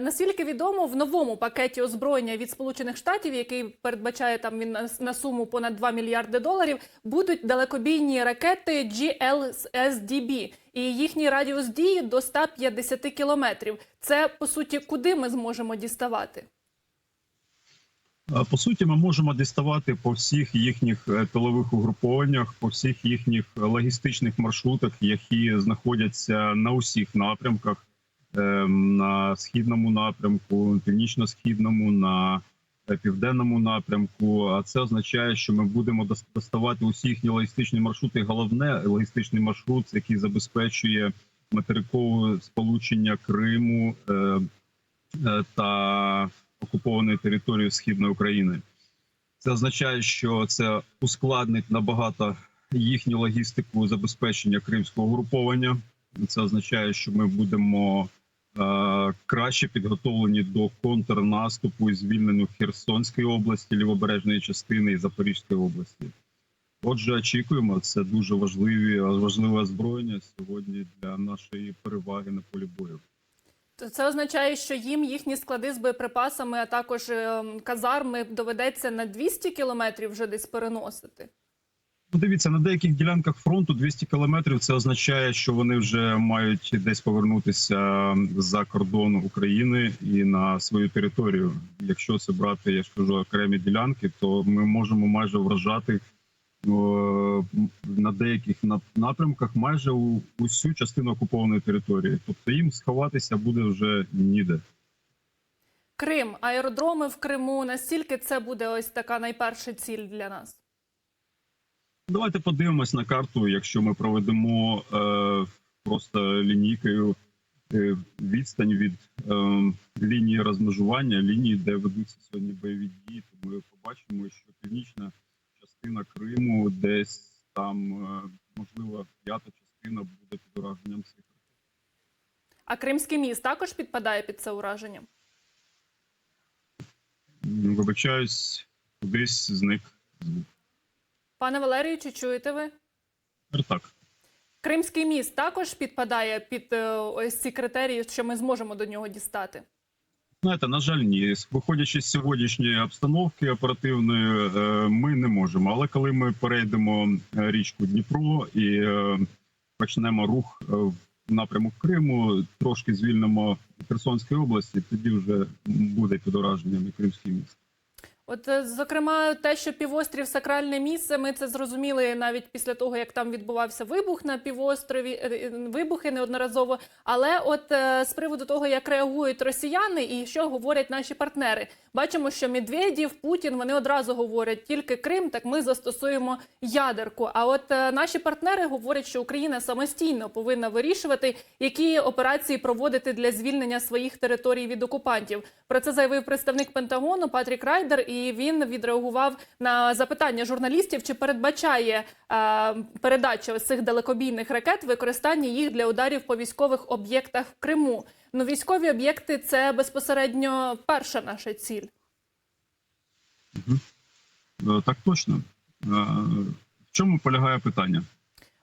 Наскільки відомо, в новому пакеті озброєння від Сполучених Штатів, який передбачає там він на, суму понад 2 мільярди доларів, будуть далекобійні ракети GLSDB. І їхній радіус дії до 150 кілометрів. Це по суті, куди ми зможемо діставати? Е, По суті, ми можемо діставати по всіх їхніх е, тилових угрупованнях, по всіх їхніх логістичних маршрутах, які знаходяться на усіх напрямках, е, на східному напрямку, північно-східному, на е, південному напрямку. А це означає, що ми будемо доставати усі їхні логістичні маршрути. Головне логістичний маршрут, який забезпечує материкове сполучення Криму е, е, та окупованої території східної України. Це означає, що це ускладнить набагато їхню логістику забезпечення кримського угруповання. Це означає, що ми будемо краще підготовлені до контрнаступу і звільненню Херсонської області, лівобережної частини і Запорізької області. Отже, очікуємо, це дуже важливі важливе озброєння сьогодні для нашої переваги на полі бою. Це означає, що їм їхні склади з боєприпасами, а також е, казарми доведеться на 200 кілометрів вже десь переносити. Дивіться, на деяких ділянках фронту 200 кілометрів. Це означає, що вони вже мають десь повернутися за кордон України і на свою територію. Якщо це брати, я ж кажу, окремі ділянки, то ми можемо майже вражати на деяких нап- напрямках майже у усю частину окупованої території. Тобто їм сховатися буде вже ніде. Крим, аеродроми в Криму. Настільки це буде ось така найперша ціль для нас? Давайте подивимось на карту. Якщо ми проведемо е, просто лінійкою е, відстань від е, лінії розмежування, лінії, де ведуться сьогодні бойові дії, то ми побачимо, що північна частина Криму, десь там е, можливо п'ята частина буде під ураженням цих. А Кримський міст також підпадає під це ураження. Вибачаюсь, кудись зник звук. Пане Валерію, чи чуєте ви? Так. Кримський міст також підпадає під е, ось ці критерії, що ми зможемо до нього дістати. Знаєте, на жаль, ні. Виходячи з сьогоднішньої обстановки оперативної, е, ми не можемо. Але коли ми перейдемо е, річку Дніпро і почнемо рух в напрямок Криму, трошки звільнимо Херсонської області, тоді вже буде під ураженням і Кримський міст. От, е, зокрема, те, що півострів сакральне місце, ми це зрозуміли навіть після того, як там відбувався вибух на півострові, е, е, вибухи неодноразово. Але от з приводу того, як реагують росіяни і що говорять наші партнери, бачимо, що Медведєв, Путін вони одразу говорять тільки Крим, так ми застосуємо ядерку. А от наші партнери говорять, що Україна самостійно повинна вирішувати, які операції проводити для звільнення своїх територій від окупантів. Про це заявив представник Пентагону Патрік Райдер, і він відреагував на запитання журналістів, чи передбачає е, передача ось цих далекобійних ракет використання їх для ударів по військових об'єктах в Криму. Ну, військові об'єкти це безпосередньо перша наша ціль. Е, Так точно. Е, В чому полягає питання?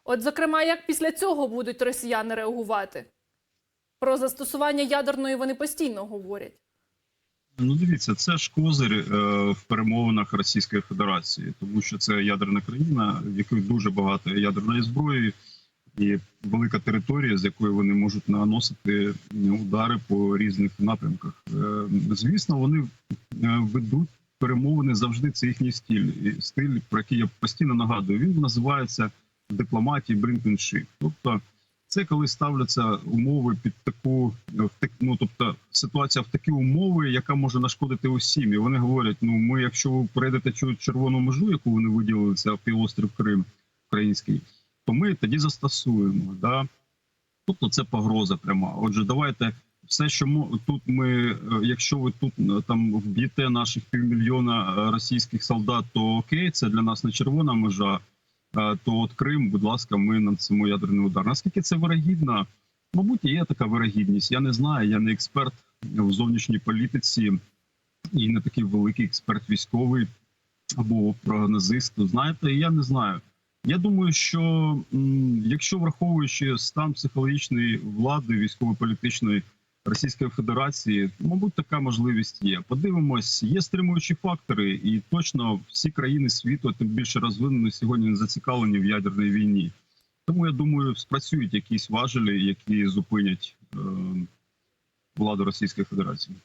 От, зокрема, як після цього будуть росіяни реагувати? Про застосування ядерної вони постійно говорять. Ну, дивіться, це ж козир е, в перемовинах Російської Федерації, тому що це ядерна країна, в якої дуже багато ядерної зброї, і велика територія, з якої вони можуть наносити удари по різних напрямках. Е, звісно, вони е, ведуть перемовини завжди. Це їхній стиль, І стиль, про який я постійно нагадую. Він називається дипломатії брінкеншип. Тобто це коли ставляться умови під таку ну, тобто ситуація в такі умови, яка може нашкодити усім. І вони говорять: ну ми, якщо ви перейдете червону межу, яку вони виділили, це півострів Крим український, то ми тоді застосуємо. Да? Тобто це погроза пряма. Отже, давайте все, що тут ми, е, якщо ви тут е, там вб'єте наших півмільйона е, російських солдат, то окей, це для нас не червона межа. Е, То от Крим, будь ласка, ми нанесемо ядерний удар. Наскільки це вирогідно? Мабуть, є така вирогідність. Я не знаю. Я не експерт в зовнішній політиці і не такий великий експерт військовий або прогнозист. Знаєте, я не знаю. Я думаю, що якщо враховуючи стан психологічної влади військово-політичної Російської Федерації, мабуть, така можливість є. Подивимось, є стримуючі фактори, і точно всі країни світу, тим більше розвинені, сьогодні не зацікавлені в ядерній війні. Тому я думаю, спрацюють якісь важелі, які зупинять е, владу Російської Федерації.